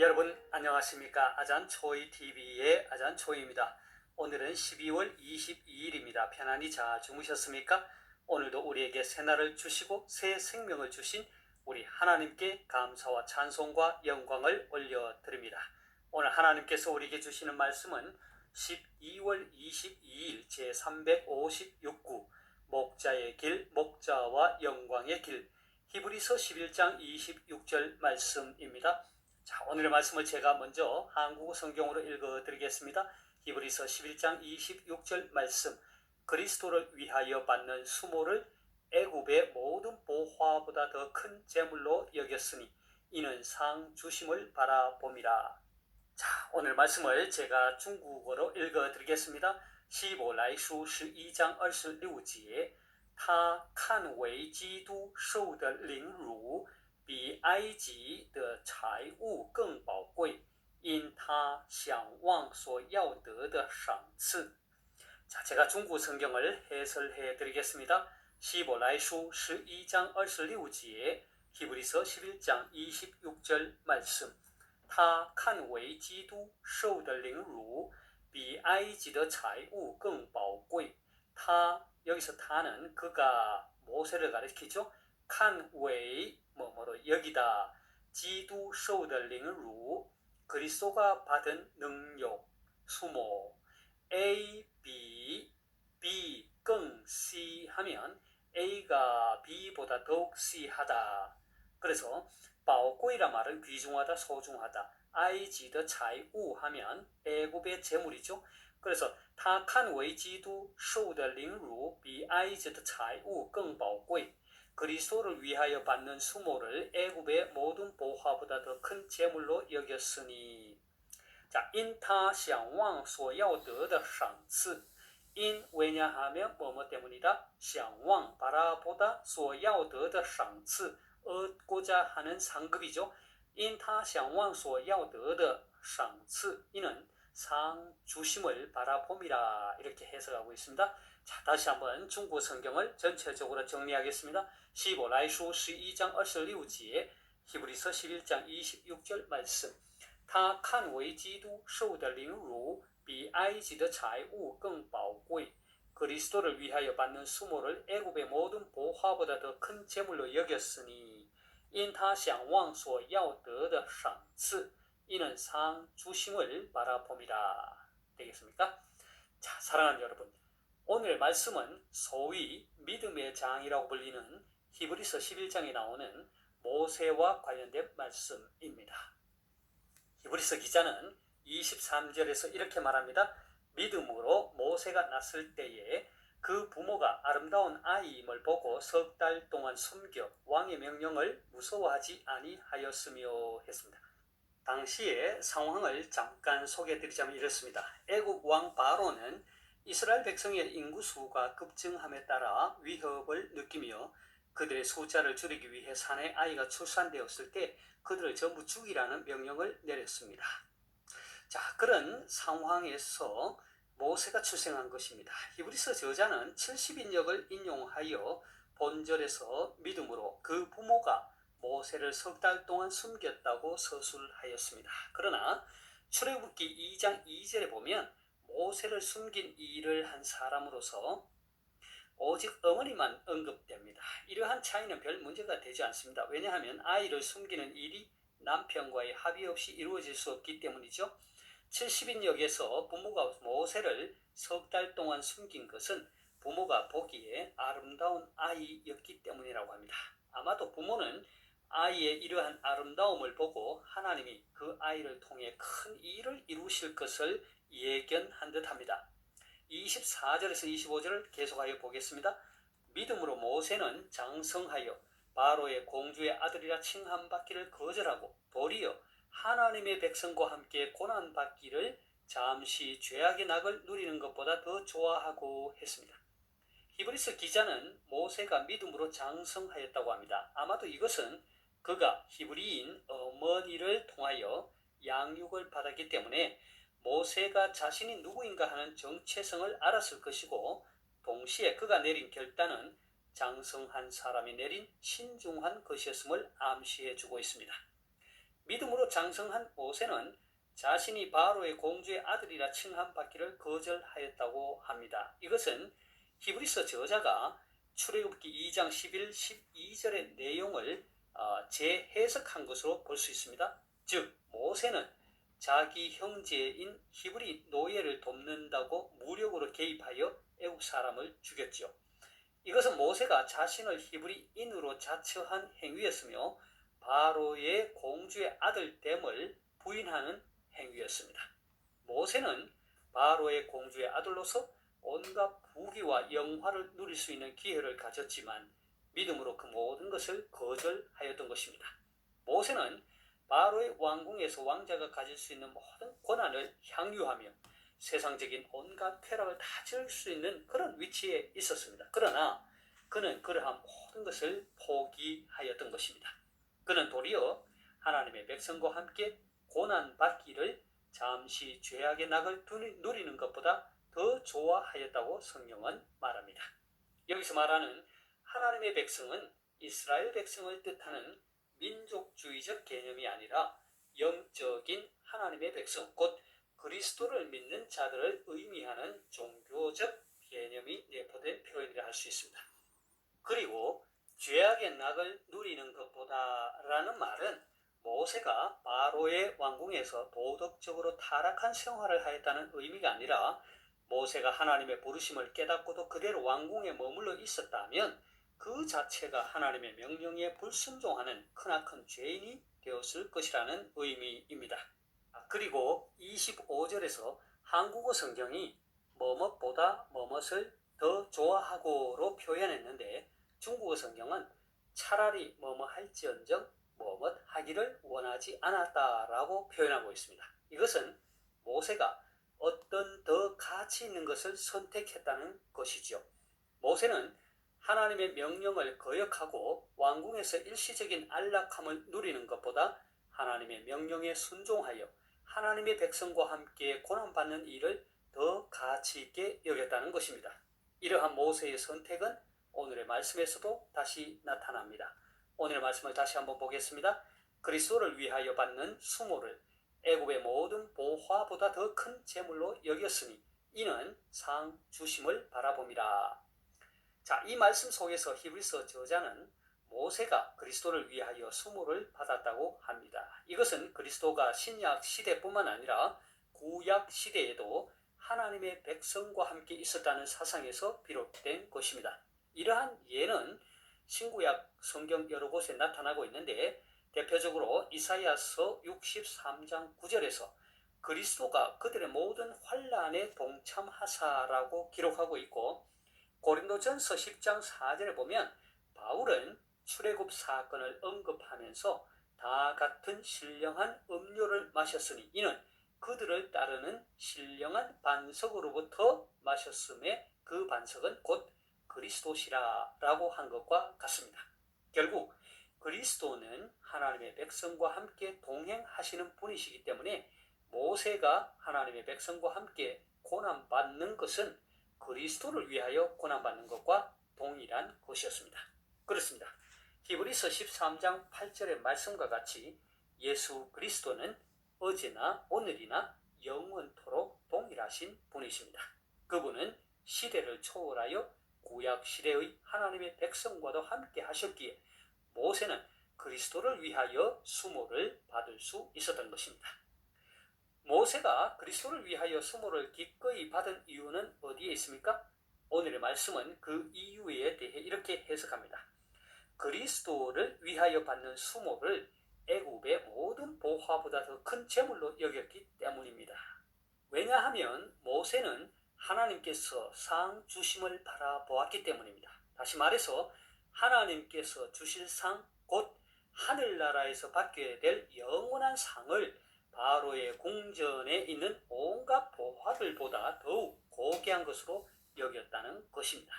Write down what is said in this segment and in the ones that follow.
여러분 안녕하십니까 아잔 초이 TV의 아잔 초이입니다. 오늘은 12월 22일입니다. 편안히 잘 주무셨습니까? 오늘도 우리에게 새 날을 주시고 새 생명을 주신 우리 하나님께 감사와 찬송과 영광을 올려드립니다. 오늘 하나님께서 우리에게 주시는 말씀은 12월 22일 제356구 목자의 길, 목자와 영광의 길 히브리서 11장 26절 말씀입니다. 자, 오늘의 말씀을 제가 먼저 한국어 성경으로 읽어 드리겠습니다. 히브리서 11장 26절 말씀. 그리스도를 위하여 받는 수모를 애굽의 모든 보화보다 더 큰 재물로 여겼으니 이는 상 주심을 바라봄이라. 자, 오늘 말씀을 제가 중국어로 읽어 드리겠습니다. 希伯来书十一章二十六节，他看为基督受的凌辱， 比埃及的财物更宝贵，因他想望所要得的赏赐。 자, 제가 중국 성경을 해설해 드리겠습니다. 시보라이书 12장 26节, 히브리서 11장 26절 말씀. 他看为基督受的凌辱比埃及的财物更宝贵. 타 여기서 타는 그가 모세를 가리키죠. 칸웨이 뭐뭐로 여기다. 지도 受的凌辱 그리스도가 받은 능력 수모 A, B, B 更 C 하면 A가 B보다 더욱 C하다. 그래서 宝贵라 말은 귀중하다, 소중하다. 아이지더财우 하면 애굽의 재물이죠. 그래서 他看为基督受的凌辱比埃及的财物更宝贵. 그리스도를 위하여 받는 수모를 애굽의 모든 보화보다 더 큰 재물로 여겼으니. 자, 인타 想望所要得的赏赐. 인 왜냐하면 뭐뭐 때문이다. 想望 바라보다 所要得的赏赐 얻고자 하는 상급이죠. 인타 想望所要得的赏赐 이는 상 주심을 바라봄이라 이렇게 해석하고 있습니다. 자, 다시 한번 중국 성경을 전체적으로 정리하겠습니다. 希伯来书11章26节 히브리서 11장 26절 말씀. 他看为基督受的凌辱比埃及的财物更宝贵. 그리스도를 위하여 받는 수모를 애굽의 모든 보화보다 더 큰 재물로 여겼으니 因他想望所要得的赏赐 이는 상 주심을 바라봅니다. 되겠습니까? 자, 사랑하는 여러분. 오늘 말씀은 소위 믿음의 장이라고 불리는 히브리서 11장에 나오는 모세와 관련된 말씀입니다. 히브리서 기자는 23절에서 이렇게 말합니다. 믿음으로 모세가 났을 때에 그 부모가 아름다운 아이임을 보고 석 달 동안 숨겨 왕의 명령을 무서워하지 아니하였으며 했습니다. 당시의 상황을 잠깐 소개해드리자면 이렇습니다. 애국 왕 바로는 이스라엘 백성의 인구 수가 급증함에 따라 위협을 느끼며 그들의 숫자를 줄이기 위해 산에 아이가 출산되었을 때 그들을 전부 죽이라는 명령을 내렸습니다. 자, 그런 상황에서 모세가 출생한 것입니다. 히브리서 저자는 70인역을 인용하여 본절에서 믿음으로 그 부모가 모세를 석 달 동안 숨겼다고 서술하였습니다. 그러나 출애굽기 2장 2절에 보면 모세를 숨긴 일을 한 사람으로서 오직 어머니만 언급됩니다. 이러한 차이는 별 문제가 되지 않습니다. 왜냐하면 아이를 숨기는 일이 남편과의 합의 없이 이루어질 수 없기 때문이죠. 70인 역에서 부모가 모세를 석 달 동안 숨긴 것은 부모가 보기에 아름다운 아이였기 때문이라고 합니다. 아마도 부모는 아이의 이러한 아름다움을 보고 하나님이 그 아이를 통해 큰 일을 이루실 것을 예견한 듯 합니다. 24절에서 25절을 계속하여 보겠습니다. 믿음으로 모세는 장성하여 바로의 공주의 아들이라 칭함받기를 거절하고 도리어 하나님의 백성과 함께 고난받기를 잠시 죄악의 낙을 누리는 것보다 더 좋아하고 했습니다. 히브리서 기자는 모세가 믿음으로 장성하였다고 합니다. 아마도 이것은 그가 히브리인 어머니를 통하여 양육을 받았기 때문에 모세가 자신이 누구인가 하는 정체성을 알았을 것이고 동시에 그가 내린 결단은 장성한 사람이 내린 신중한 것이었음을 암시해 주고 있습니다. 믿음으로 장성한 모세는 자신이 바로의 공주의 아들이라 칭함받기를 거절하였다고 합니다. 이것은 히브리서 저자가 출애굽기 2장 11, 12절의 내용을 어, 재해석한 것으로 볼 수 있습니다. 즉 모세는 자기 형제인 히브리 노예를 돕는다고 무력으로 개입하여 애국 사람을 죽였지요. 이것은 모세가 자신을 히브리인으로 자처한 행위였으며 바로의 공주의 아들됨을 부인하는 행위였습니다. 모세는 바로의 공주의 아들로서 온갖 부귀와 영화를 누릴 수 있는 기회를 가졌지만 믿음으로 그 모든 것을 거절하였던 것입니다. 모세는 바로의 왕궁에서 왕자가 가질 수 있는 모든 권한을 향유하며 세상적인 온갖 쾌락을 다 즐길 수 있는 그런 위치에 있었습니다. 그러나 그는 그러한 모든 것을 포기하였던 것입니다. 그는 도리어 하나님의 백성과 함께 고난받기를 잠시 죄악의 낙을 누리는 것보다 더 좋아하였다고 성경은 말합니다. 여기서 말하는 하나님의 백성은 이스라엘 백성을 뜻하는 민족주의적 개념이 아니라 영적인 하나님의 백성, 곧 그리스도를 믿는 자들을 의미하는 종교적 개념이 내포된 표현이라 할 수 있습니다. 그리고 죄악의 낙을 누리는 것보다라는 말은 모세가 바로의 왕궁에서 도덕적으로 타락한 생활을 하였다는 의미가 아니라 모세가 하나님의 부르심을 깨닫고도 그대로 왕궁에 머물러 있었다면 그 자체가 하나님의 명령에 불순종하는 크나큰 죄인이 되었을 것이라는 의미입니다. 그리고 25절에서 한국어 성경이 뭐뭇보다 뭐뭇을 더 좋아하고로 표현했는데 중국어 성경은 차라리 뭐뭐 할지언정 뭐뭇 하기를 원하지 않았다라고 표현하고 있습니다. 이것은 모세가 어떤 더 가치 있는 것을 선택했다는 것이죠. 모세는 하나님의 명령을 거역하고 왕궁에서 일시적인 안락함을 누리는 것보다 하나님의 명령에 순종하여 하나님의 백성과 함께 고난받는 일을 더 가치 있게 여겼다는 것입니다. 이러한 모세의 선택은 오늘의 말씀에서도 다시 나타납니다. 오늘의 말씀을 다시 한번 보겠습니다. 그리스도를 위하여 받는 수모를 애굽의 모든 보화보다 더 큰 재물로 여겼으니 이는 상 주심을 바라봅니다. 자, 이 말씀 속에서 히브리서 저자는 모세가 그리스도를 위하여 수모를 받았다고 합니다. 이것은 그리스도가 신약 시대뿐만 아니라 구약 시대에도 하나님의 백성과 함께 있었다는 사상에서 비롯된 것입니다. 이러한 예는 신구약 성경 여러 곳에 나타나고 있는데 대표적으로 이사야서 63장 9절에서 그리스도가 그들의 모든 환란에 동참하사라고 기록하고 있고 고린도전서 10장 4절에 보면 바울은 출애굽 사건을 언급하면서 다 같은 신령한 음료를 마셨으니 이는 그들을 따르는 신령한 반석으로부터 마셨음에 그 반석은 곧 그리스도시라라고 한 것과 같습니다. 결국 그리스도는 하나님의 백성과 함께 동행하시는 분이시기 때문에 모세가 하나님의 백성과 함께 고난받는 것은 그리스도를 위하여 고난받는 것과 동일한 것이었습니다. 그렇습니다. 히브리서 13장 8절의 말씀과 같이 예수 그리스도는 어제나 오늘이나 영원토록 동일하신 분이십니다. 그분은 시대를 초월하여 구약 시대의 하나님의 백성과도 함께 하셨기에 모세는 그리스도를 위하여 수모를 받을 수 있었던 것입니다. 모세가 그리스도를 위하여 수모를 기꺼이 받은 이유는 어디에 있습니까? 오늘의 말씀은 그 이유에 대해 이렇게 해석합니다. 그리스도를 위하여 받는 수모를 애굽의 모든 보화보다 더 큰 재물로 여겼기 때문입니다. 왜냐하면 모세는 하나님께서 상 주심을 바라보았기 때문입니다. 다시 말해서 하나님께서 주실 상, 곧 하늘나라에서 받게 될 영원한 상을 바로의 궁전에 있는 온갖 보화들보다 더욱 고귀한 것으로 여겼다는 것입니다.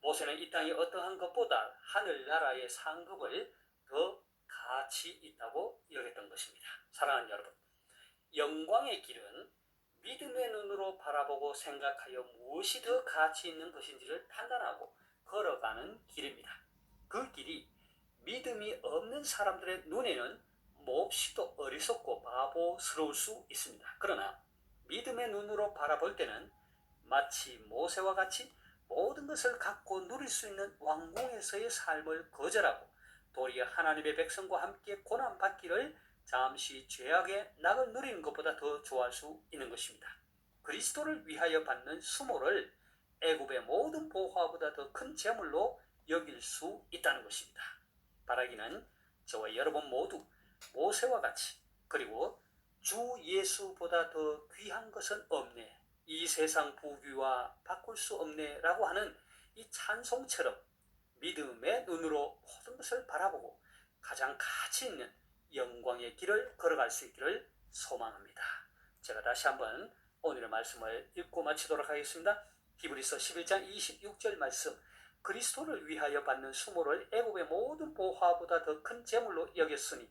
모세는 이 땅의 어떠한 것보다 하늘나라의 상급을 더 가치 있다고 여겼던 것입니다. 사랑하는 여러분, 영광의 길은 믿음의 눈으로 바라보고 생각하여 무엇이 더 가치 있는 것인지를 판단하고 걸어가는 길입니다. 그 길이 믿음이 없는 사람들의 눈에는 몹시도 어리석고 바보스러울 수 있습니다. 그러나 믿음의 눈으로 바라볼 때는 마치 모세와 같이 모든 것을 갖고 누릴 수 있는 왕궁에서의 삶을 거절하고 도리어 하나님의 백성과 함께 고난받기를 잠시 죄악의 낙을 누리는 것보다 더 좋아할 수 있는 것입니다. 그리스도를 위하여 받는 수모를 애굽의 모든 보화보다 더 큰 재물로 여길 수 있다는 것입니다. 바라기는 저와 여러분 모두 모세와 같이 그리고 주 예수보다 더 귀한 것은 없네. 이 세상 부귀와 바꿀 수 없네라고 하는 이 찬송처럼 믿음의 눈으로 모든 것을 바라보고 가장 가치 있는 영광의 길을 걸어갈 수 있기를 소망합니다. 제가 다시 한번 오늘의 말씀을 읽고 마치도록 하겠습니다. 히브리서 11장 26절 말씀 그리스도를 위하여 받는 수모를 애굽의 모든 보화보다 더 큰 재물로 여겼으니